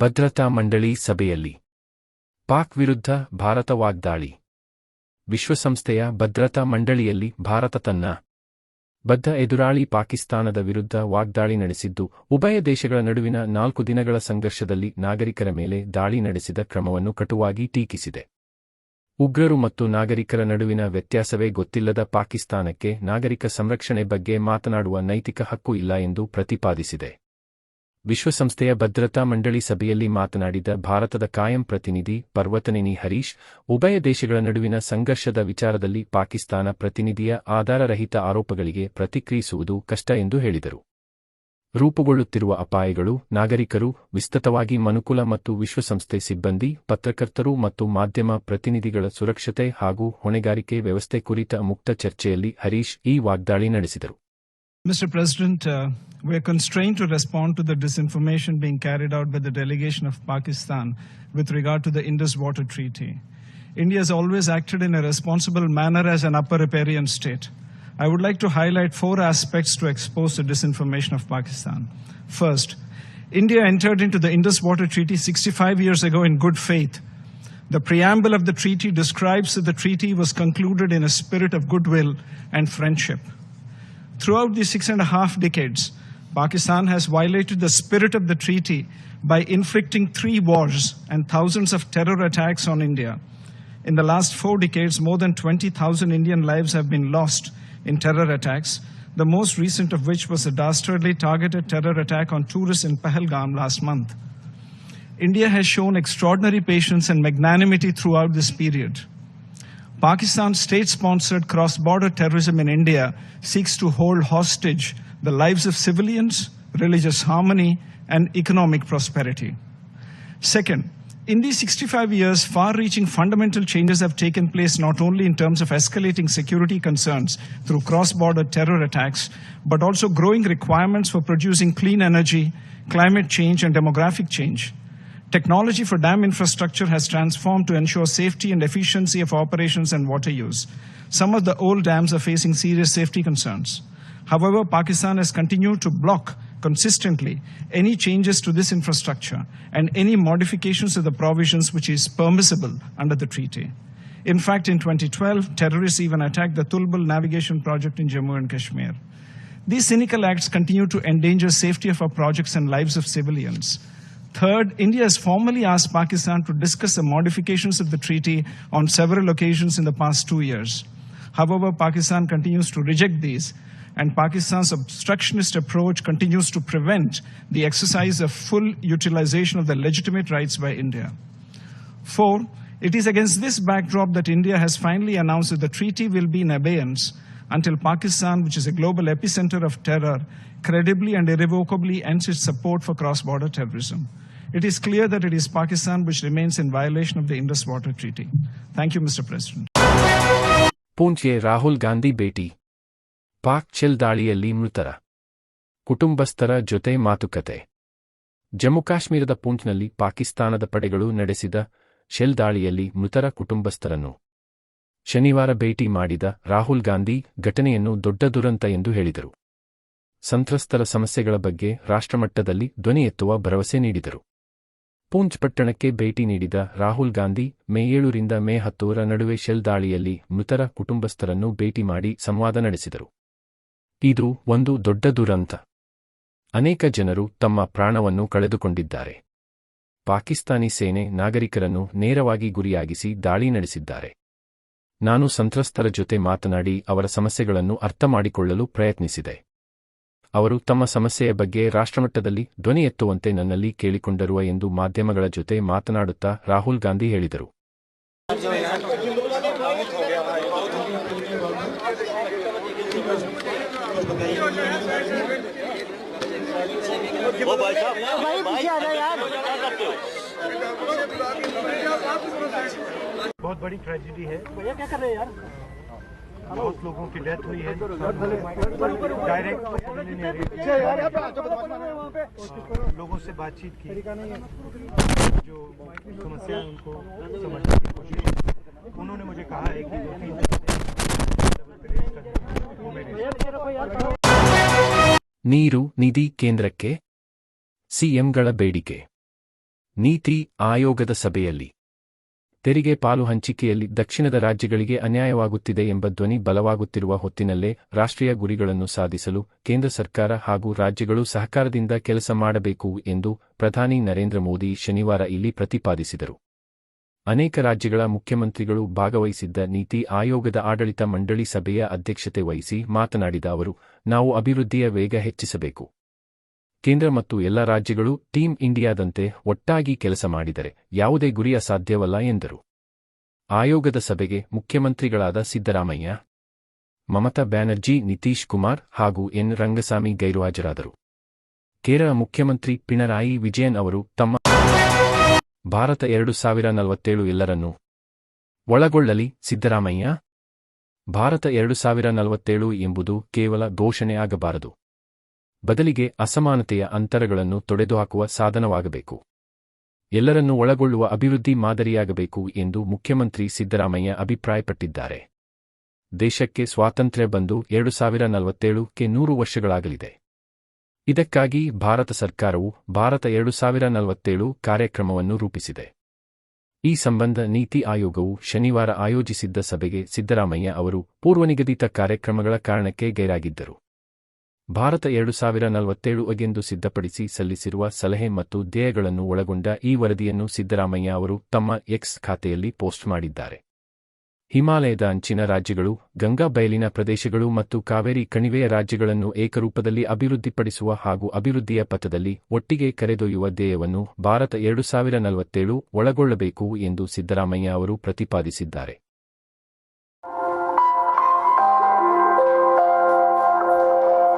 ಭದ್ರತಾ ಮಂಡಳಿ ಸಭೆಯಲ್ಲಿ. ಪಾಕ್ ವಿರುದ್ಧ ಭಾರತ ವಾಗ್ದಾಳಿ. ವಿಶ್ವಸಂಸ್ಥೆಯ ಭದ್ರತಾ ಮಂಡಳಿಯಲ್ಲಿ ಭಾರತ ತನ್ನ ಬದ್ಧ ಎದುರಾಳಿ ಪಾಕಿಸ್ತಾನದ ವಿರುದ್ಧ ವಾಗ್ದಾಳಿ ನಡೆಸಿದ್ದು, ಉಭಯ ದೇಶಗಳ ನಡುವಿನ ನಾಲ್ಕು ದಿನಗಳ ಸಂಘರ್ಷದಲ್ಲಿ ನಾಗರಿಕರ ಮೇಲೆ ದಾಳಿ ನಡೆಸಿದ ಕ್ರಮವನ್ನು ಕಟುವಾಗಿ ಟೀಕಿಸಿದೆ. ಉಗ್ರರು ಮತ್ತು ನಾಗರಿಕರ ನಡುವಿನ ವ್ಯತ್ಯಾಸವೇ ಗೊತ್ತಿಲ್ಲದ ಪಾಕಿಸ್ತಾನಕ್ಕೆ ನಾಗರಿಕ ಸಂರಕ್ಷಣೆ ಬಗ್ಗೆ ಮಾತನಾಡುವ ನೈತಿಕ ಹಕ್ಕು ಇಲ್ಲ ಎಂದು ಪ್ರತಿಪಾದಿಸಿದೆ. ವಿಶ್ವಸಂಸ್ಥೆಯ ಭದ್ರತಾ ಮಂಡಳಿ ಸಭೆಯಲ್ಲಿ ಮಾತನಾಡಿದ ಭಾರತದ ಕಾಯಂ ಪ್ರತಿನಿಧಿ ಪರ್ವತನೇನಿ ಹರೀಶ್, ಉಭಯ ದೇಶಗಳ ನಡುವಿನ ಸಂಘರ್ಷದ ವಿಚಾರದಲ್ಲಿ ಪಾಕಿಸ್ತಾನ ಪ್ರತಿನಿಧಿಯ ಆಧಾರರಹಿತ ಆರೋಪಗಳಿಗೆ ಪ್ರತಿಕ್ರಿಯಿಸುವುದು ಕಷ್ಟ ಎಂದು ಹೇಳಿದರು. ರೂಪುಗೊಳ್ಳುತ್ತಿರುವ ಅಪಾಯಗಳು, ನಾಗರಿಕರು, ವಿಸ್ತೃತವಾಗಿ ಮನುಕುಲ ಮತ್ತು ವಿಶ್ವಸಂಸ್ಥೆ ಸಿಬ್ಬಂದಿ, ಪತ್ರಕರ್ತರು ಮತ್ತು ಮಾಧ್ಯಮ ಪ್ರತಿನಿಧಿಗಳ ಸುರಕ್ಷತೆ ಹಾಗೂ ಹೊಣೆಗಾರಿಕೆ ವ್ಯವಸ್ಥೆ ಕುರಿತ ಮುಕ್ತ ಚರ್ಚೆಯಲ್ಲಿ ಹರೀಶ್ ಈ ವಾಗ್ದಾಳಿ ನಡೆಸಿದರು. Mr. President, uh, we are constrained to respond to the disinformation being carried out by the delegation of Pakistan with regard to the Indus Water Treaty. India has always acted in a responsible manner as an upper riparian state. I would like to highlight four aspects to expose the disinformation of Pakistan. First, India entered into the Indus Water Treaty 65 years ago in good faith. The preamble of the treaty describes that the treaty was concluded in a spirit of goodwill and friendship. Throughout these six and a half decades, Pakistan has violated the spirit of the treaty by inflicting three wars and thousands of terror attacks on India. In the last four decades, more than 20,000 Indian lives have been lost in terror attacks, the most recent of which was a dastardly targeted terror attack on tourists in Pahalgam last month. India has shown extraordinary patience and magnanimity throughout this period. Pakistan's state sponsored cross border terrorism in India seeks to hold hostage the lives of civilians, religious harmony, and economic prosperity. Second, in these 65 years, far reaching fundamental changes have taken place not only in terms of escalating security concerns through cross border terror attacks, but also growing requirements for producing clean energy, climate change, and demographic change. Technology for dam infrastructure has transformed to ensure safety and efficiency of operations and water use. Some of the old dams are facing serious safety concerns. However, Pakistan has continued to block consistently any changes to this infrastructure and any modifications to the provisions which is permissible under the treaty. In fact, in 2012, terrorists even attacked the Tulbul navigation project in Jammu and Kashmir. These cynical acts continue to endanger safety of our projects and lives of civilians. Third, India has formally asked Pakistan to discuss the modifications of the treaty on several occasions in the past two years. However, Pakistan continues to reject these, and Pakistan's obstructionist approach continues to prevent the exercise of full utilization of the legitimate rights by India. Four, it is against this backdrop that India has finally announced that the treaty will be in abeyance until Pakistan, which is a global epicenter of terror, credibly and irrevocably ends its support for cross border terrorism. It is clear that it is Pakistan which remains in violation of the Indus Water Treaty. Thank you, Mr. President. ಪೂಂಚ್ಗೆ Rahul Gandhi ಭೇಟಿ ಪಾಕ್ ಚೆಲ್ ದಾಳಿಯಲ್ಲಿ ಮೃತರ ಕುಟುಂಬಸ್ಥರ ಜೊತೆ ಮಾತುಕತೆ ಜಮ್ಮು ಕಾಶ್ಮೀರದ ಪೂಂಚ್ನಲ್ಲಿ ಪಾಕಿಸ್ತಾನದ ಪಡೆಗಳು ನಡೆಸಿದ shell ದಾಳಿಯಲ್ಲಿ ಮೃತರ ಕುಟುಂಬಸ್ಥರನ್ನು ಶನಿವಾರ ಭೇಟಿ ಮಾಡಿದ ರಾಹುಲ್ ಗಾಂಧಿ ಘಟನೆಯನ್ನು ದೊಡ್ಡ ದುರಂತ ಎಂದು ಹೇಳಿದರು. ಸಂತ್ರಸ್ತರ ಸಮಸ್ಯೆಗಳ ಬಗ್ಗೆ ರಾಷ್ಟ್ರಮಟ್ಟದಲ್ಲಿ ಧ್ವನಿ ಎತ್ತುವ ಭರವಸೆ ನೀಡಿದರು. ಪೂಂಚ್ ಪಟ್ಟಣಕ್ಕೆ ಭೇಟಿ ನೀಡಿದ ರಾಹುಲ್ ಗಾಂಧಿ ಮೇ ಏಳರಿಂದ ಮೇ ಹತ್ತೂರ ನಡುವೆ ಶೆಲ್ ದಾಳಿಯಲ್ಲಿ ಮೃತರ ಕುಟುಂಬಸ್ಥರನ್ನು ಭೇಟಿ ಮಾಡಿ ಸಂವಾದ ನಡೆಸಿದರು. ಇದು ಒಂದು ದೊಡ್ಡ ದುರಂತ. ಅನೇಕ ಜನರು ತಮ್ಮ ಪ್ರಾಣವನ್ನು ಕಳೆದುಕೊಂಡಿದ್ದಾರೆ. ಪಾಕಿಸ್ತಾನಿ ಸೇನೆ ನಾಗರಿಕರನ್ನು ನೇರವಾಗಿ ಗುರಿಯಾಗಿಸಿ ದಾಳಿ ನಡೆಸಿದ್ದಾರೆ. ನಾನು ಸಂತ್ರಸ್ತರ ಜೊತೆ ಮಾತನಾಡಿ ಅವರ ಸಮಸ್ಯೆಗಳನ್ನು ಅರ್ಥಮಾಡಿಕೊಳ್ಳಲು ಪ್ರಯತ್ನಿಸಿದೆ ಅವರು ತಮ್ಮ ಸಮಸ್ಯೆಯ ಬಗ್ಗೆ ರಾಷ್ಟ್ರಮಟ್ಟದಲ್ಲಿ ಧ್ವನಿ ಎತ್ತುವಂತೆ ನನ್ನಲ್ಲಿ ಕೇಳಿಕೊಂಡರುವ ಎಂದು ಮಾಧ್ಯಮಗಳ ಜೊತೆ ಮಾತನಾಡುತ್ತಾ ರಾಹುಲ್ ಗಾಂಧಿ ಹೇಳಿದರು बहुत बड़ी ट्रेजिडी है भैया क्या कर रहे हैं यार बहुत लोगों की डेथ हुई है डायरेक्ट लोगों से बातचीत की जो समस्या है उनको समझने की कोशिश की। उन्होंने मुझे कहा है कि दो तीन दिन से level पे raise करना है। वो मैं raise भैया पीछे रखो यार ನೀರು ನಿಧಿ ಕೇಂದ್ರಕ್ಕೆ ಸಿಎಂಗಳ ಬೇಡಿಕೆ ನೀತಿ ಆಯೋಗದ ಸಭೆಯಲ್ಲಿ ತೆರಿಗೆ ಪಾಲು ಹಂಚಿಕೆಯಲ್ಲಿ ದಕ್ಷಿಣದ ರಾಜ್ಯಗಳಿಗೆ ಅನ್ಯಾಯವಾಗುತ್ತಿದೆ ಎಂಬ ಧ್ವನಿ ಬಲವಾಗುತ್ತಿರುವ ಹೊತ್ತಿನಲ್ಲೇ ರಾಷ್ಟ್ರೀಯ ಗುರಿಗಳನ್ನು ಸಾಧಿಸಲು ಕೇಂದ್ರ ಸರ್ಕಾರ ಹಾಗೂ ರಾಜ್ಯಗಳು ಸಹಕಾರದಿಂದ ಕೆಲಸ ಮಾಡಬೇಕು ಎಂದು ಪ್ರಧಾನಿ ನರೇಂದ್ರ ಮೋದಿ ಶನಿವಾರ ಇಲ್ಲಿ ಪ್ರತಿಪಾದಿಸಿದರು. ಅನೇಕ ರಾಜ್ಯಗಳ ಮುಖ್ಯಮಂತ್ರಿಗಳು ಭಾಗವಹಿಸಿದ್ದ ನೀತಿ ಆಯೋಗದ ಆಡಳಿತ ಮಂಡಳಿ ಸಭೆಯ ಅಧ್ಯಕ್ಷತೆ ವಹಿಸಿ ಮಾತನಾಡಿದ ಅವರು, ನಾವು ಅಭಿವೃದ್ಧಿಯ ವೇಗ ಹೆಚ್ಚಿಸಬೇಕು. ಕೇಂದ್ರ ಮತ್ತು ಎಲ್ಲ ರಾಜ್ಯಗಳು ಟೀಂ ಇಂಡಿಯಾದಂತೆ ಒಟ್ಟಾಗಿ ಕೆಲಸ ಮಾಡಿದರೆ ಯಾವುದೇ ಗುರಿಯ ಸಾಧ್ಯವಲ್ಲ ಎಂದರು. ಆಯೋಗದ ಸಭೆಗೆ ಮುಖ್ಯಮಂತ್ರಿಗಳಾದ ಸಿದ್ದರಾಮಯ್ಯ, ಮಮತಾ ಬ್ಯಾನರ್ಜಿ, ನಿತೀಶ್ ಕುಮಾರ್ ಹಾಗೂ ಎನ್. ರಂಗಸ್ವಾಮಿ ಗೈರುಹಾಜರಾದರು. ಕೇರಳ ಮುಖ್ಯಮಂತ್ರಿ ಪಿಣರಾಯಿ ವಿಜಯನ್ ಅವರು ತಮ್ಮ ಭಾರತ ಎರಡು ಸಾವಿರ ನಲವತ್ತೇಳು ಎಲ್ಲರನ್ನೂ ಒಳಗೊಳ್ಳಲಿ ಸಿದ್ದರಾಮಯ್ಯ. ಭಾರತ ಎರಡು ಸಾವಿರ ನಲವತ್ತೇಳು ಎಂಬುದು ಕೇವಲ ಘೋಷಣೆ ಆಗಬಾರದು. ಬದಲಿಗೆ ಅಸಮಾನತೆಯ ಅಂತರಗಳನ್ನು ತೊಡೆದುಹಾಕುವ ಸಾಧನವಾಗಬೇಕು. ಎಲ್ಲರನ್ನು ಒಳಗೊಳ್ಳುವ ಅಭಿವೃದ್ಧಿ ಮಾದರಿಯಾಗಬೇಕು ಎಂದು ಮುಖ್ಯಮಂತ್ರಿ ಸಿದ್ದರಾಮಯ್ಯ ಅಭಿಪ್ರಾಯಪಟ್ಟಿದ್ದಾರೆ. ದೇಶಕ್ಕೆ ಸ್ವಾತಂತ್ರ್ಯ ಬಂದು ಎರಡು ಸಾವಿರ ನಲವತ್ತೇಳುಕ್ಕೆ ನೂರು ವರ್ಷಗಳಾಗಲಿದೆ. ಇದಕ್ಕಾಗಿ ಭಾರತ ಸರ್ಕಾರವು ಭಾರತ ಎರಡು ಸಾವಿರ ನಲವತ್ತೇಳು ಕಾರ್ಯಕ್ರಮವನ್ನು ರೂಪಿಸಿದೆ. ಈ ಸಂಬಂಧ ನೀತಿ ಆಯೋಗವು ಶನಿವಾರ ಆಯೋಜಿಸಿದ್ದ ಸಭೆಗೆ ಸಿದ್ದರಾಮಯ್ಯ ಅವರು ಪೂರ್ವನಿಗದಿತ ಕಾರ್ಯಕ್ರಮಗಳ ಕಾರಣಕ್ಕೆ ಗೈರಾಗಿದ್ದರು. ಭಾರತ ಎರಡು ಸಾವಿರ ನಲವತ್ತೇಳು ಅಗೆಂದು ಸಿದ್ಧಪಡಿಸಿ ಸಲ್ಲಿಸಿರುವ ಸಲಹೆ ಮತ್ತು ಧ್ಯೇಯಗಳನ್ನು ಒಳಗೊಂಡ ಈ ವರದಿಯನ್ನು ಸಿದ್ದರಾಮಯ್ಯ ಅವರು ತಮ್ಮ ಎಕ್ಸ್ ಖಾತೆಯಲ್ಲಿ ಪೋಸ್ಟ್ ಮಾಡಿದ್ದಾರೆ. ಹಿಮಾಲಯದ ಅಂಚಿನ ರಾಜ್ಯಗಳು, ಗಂಗಾ ಬಯಲಿನ ಪ್ರದೇಶಗಳು ಮತ್ತು ಕಾವೇರಿ ಕಣಿವೆಯ ರಾಜ್ಯಗಳನ್ನು ಏಕರೂಪದಲ್ಲಿ ಅಭಿವೃದ್ಧಿಪಡಿಸುವ ಹಾಗೂ ಅಭಿವೃದ್ಧಿಯ ಪಥದಲ್ಲಿ ಒಟ್ಟಿಗೆ ಕರೆದೊಯ್ಯುವ ಧ್ಯೇಯವನ್ನು ಭಾರತ ಎರಡು ಸಾವಿರ ನಲವತ್ತೇಳು ಒಳಗೊಳ್ಳಬೇಕು ಎಂದು ಸಿದ್ದರಾಮಯ್ಯ ಅವರು ಪ್ರತಿಪಾದಿಸಿದ್ದಾರೆ.